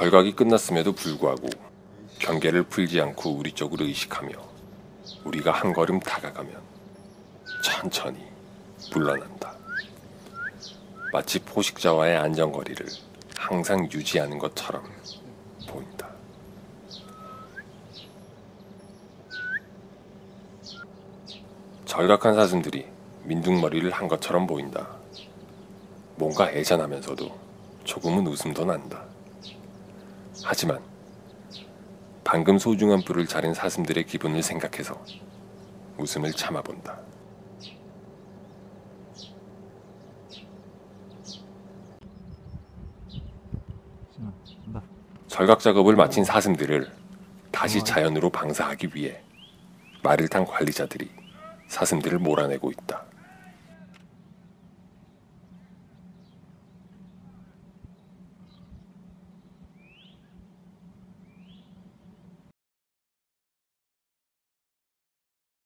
절각이 끝났음에도 불구하고 경계를 풀지 않고 우리 쪽으로 의식하며 우리가 한 걸음 다가가면 천천히 물러난다. 마치 포식자와의 안전거리를 항상 유지하는 것처럼 보인다. 절각한 사슴들이 민둥머리를 한 것처럼 보인다. 뭔가 애잔하면서도 조금은 웃음도 난다. 하지만 방금 소중한 뿔을 자른 사슴들의 기분을 생각해서 웃음을 참아본다. 절각 작업을 마친 사슴들을 다시 자연으로 방사하기 위해 말을 탄 관리자들이 사슴들을 몰아내고 있다.